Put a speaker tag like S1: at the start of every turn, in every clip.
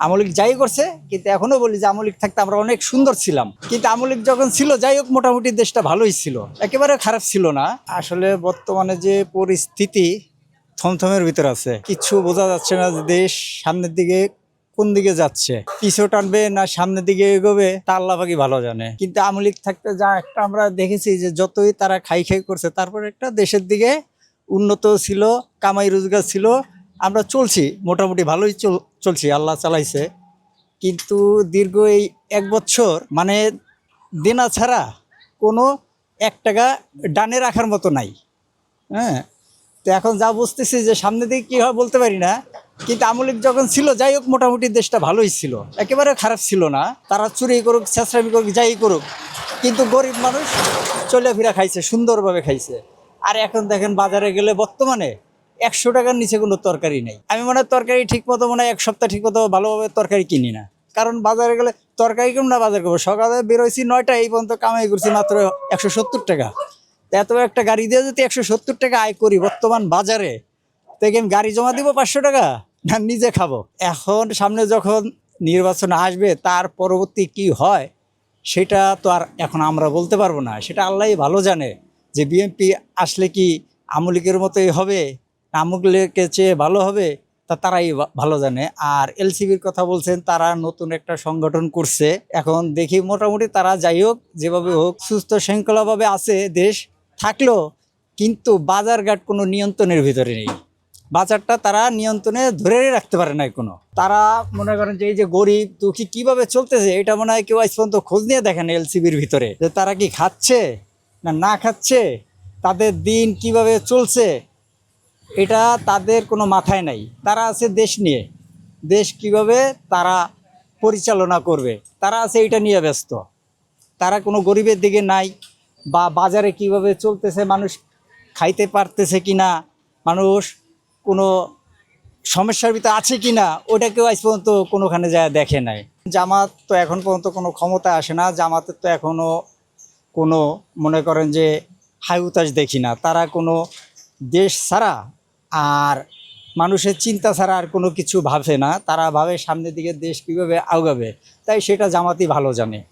S1: আমলিক যাই করছে, কিন্তু এখনও বলি যে আমলিক থাকতে আমরা অনেক সুন্দর ছিলাম। কিন্তু আমলিক যখন ছিল, যাই হোক, মোটামুটি দেশটা ভালোই ছিল। একেবারে খারাপ ছিল না। আসলে বর্তমানে যে পরিস্থিতি থমথমের ভিতর আছে। কিছু বোঝা যাচ্ছে না যে দেশ সামনের দিকে কোন দিকে যাচ্ছে। পিছু টানবে না সামনের দিকে এগোবে, তা আল্লাহ পাকি ভালো জানে। কিন্তু আমলিক থাকতে যা একটা আমরা দেখেছি যে যতই তারা খাই খাই করছে, তারপর একটা দেশের দিকে উন্নত ছিল, কামাই রোজগার ছিল আমরা চলছি, মোটামুটি ভালোই চল, চলছি, আল্লাহ চালাইছে। কিন্তু দীর্ঘ এই এক বছর মানে দেনা ছাড়া কোনো এক টাকা ডানে রাখার মতো নাই। হ্যাঁ? তো এখন যা বুঝতেছি যে সামনে দিকে কী হয় বলতে পারি না, কিন্তু আমলিক যখন ছিল, যাই হোক মোটামুটি দেশটা ভালোই ছিল। একেবারে খারাপ ছিল না, তারা চুরি করুক চেঁচড়ামি করুক, যাই করুক, কিন্তু গরিব মানুষ চলে ফিরা খাইছে, সুন্দরভাবে খাইছে। আর এখন দেখেন বাজারে গেলে বর্তমানে একশো টাকার নিচে কোনো তরকারি নেই। আমি মনে হয় তরকারি ঠিক মতো মনে হয় এক সপ্তাহ ঠিক মতো ভালোভাবে তরকারি কিনি না। কারণ বাজারে গেলে তরকারি কিনুন না বাজার করব। সকালে বেরোইছি নয়টা, এই পর্যন্ত কামাই করছি মাত্র একশো সত্তর টাকা। এত একটা গাড়ি দিয়ে যদি একশো সত্তর টাকা আয় করি বর্তমান বাজারে থেকে আমি গাড়ি জমা দিব পাঁচশো টাকা, না নিজে খাব? এখন সামনে যখন নির্বাচন আসবে, তার পরবর্তী কি হয়, সেটা তো আর এখন আমরা বলতে পারব না। সেটা আল্লাহই ভালো জানে যে বিএনপি আসলে কি আমলিকের মতোই হবে না আমলিকে চেয়ে ভালো হবে, তা তারাই ভালো জানে। আর এলসিবির কথা বলছেন, তারা নতুন একটা সংগঠন করছে। এখন দেখি মোটামুটি তারা যাই হোক, যেভাবে হোক, সুস্থ শৃঙ্খলাভাবে আছে দেশ, থাকলেও কিন্তু বাজারঘাট কোনো নিয়ন্ত্রণের ভিতরে নেই। বাজারটা তারা নিয়ন্ত্রণে ধরে রাখতে পারে না কোনো। তারা মনে করেন যে এই যে গরিব দুঃখী কীভাবে চলতেছে, এটা মনে হয় কেউ আজ পর্যন্ত খোঁজ নিয়ে দেখেন এলসিবির ভিতরে। যে তারা কি খাচ্ছে না না খাচ্ছে? তাদের দিন কীভাবে চলছে? এটা তাদের কোনো মাথায় নাই। তারা আছে দেশ নিয়ে। দেশ কীভাবে তারা পরিচালনা করবে? তারা আছে এটা নিয়ে ব্যস্ত। তারা কোনো গরিবের দিকে নাই বা বাজারে কীভাবে চলতেছে, মানুষ খাইতে পারতেছে কি না মানুষ কোনো সমস্যার ভিতরে আছে কি না ওটা কেউ আজ পর্যন্ত কোনোখানে যায় দেখে নাই। জামাত তো এখন পর্যন্ত কোনো ক্ষমতা আসে না। জামাতের তো এখনও কোনো মনে করেন যে হাই উতাস দেখি না। তারা কোনো দেশ ছাড়া আর মানুষের চিন্তা ছাড়া আর কোনো কিছু ভাবে না। তারা ভাবে সামনের দিকে দেশ কীভাবে আগাবে, তাই সেটা জামাতই ভালো জানে।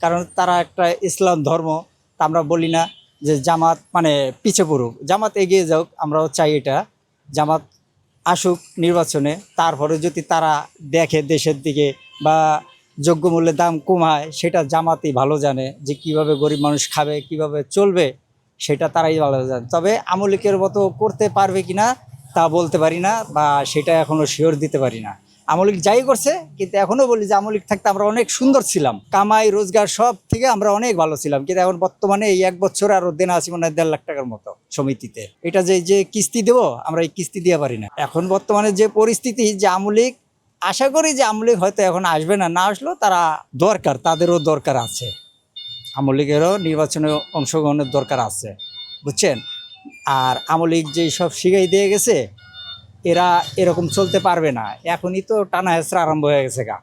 S1: কারণ তারা একটা ইসলাম ধর্ম, তা আমরা বলি না যে জামাত মানে পিছে পড়ুক। জামাত এগিয়ে যাক, আমরাও চাই এটা। জামাত আসুক নির্বাচনে, তারপরে যদি তারা দেখে দেশের দিকে বা যোগ্য মূল্যে দাম কমায়, সেটা জামাতই ভালো জানে যে কীভাবে গরিব মানুষ খাবে, কীভাবে চলবে। সেটা তারাই ভালো জানে। তবে আমলিকের মতো করতে পারবে কিনা তা বলতে পারি না বা সেটা এখনও শিওর দিতে পারি না। আমলিক যাই করছে, কিন্তু এখনও বলি যে আমলিক থাকতে আমরা অনেক সুন্দর ছিলাম। কামাই, রোজগার সব থেকে আমরা অনেক ভালো ছিলাম। কিন্তু এখন বর্তমানে এই এক বছর আরও দেনা আছি মনে হয় দেড় লাখ টাকার মতো সমিতিতে। এটা যে যে কিস্তি দেবো, আমরা এই কিস্তি দিয়ে পারি না। এখন বর্তমানে যে পরিস্থিতি যে আমলিক, আশা করি যে আমলিক হয়তো এখন আসবে না। না আসলেও তারা দরকার, তাদেরও দরকার আছে। আমলিগেরও নির্বাচনে অংশগ্রহণের দরকার আছে, বুঝছেন? আর আমলিক যেই সব শিখাই দিয়ে গেছে, এরা এরকম চলতে পারবে না। এখনই তো টানা হেঁচড়া আরম্ভ হয়ে গেছে গা।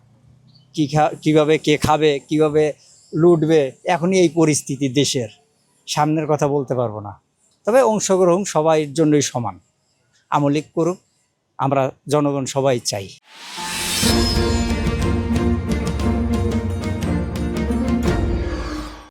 S1: কী খা, কীভাবে কে খাবে, কীভাবে লুটবে, এখনই এই পরিস্থিতি দেশের। সামনের কথা বলতে পারব না। তবে অংশগ্রহণ সবাই জন্যই সমান। আমলিক করুক, আমরা জনগণ সবাই চাই।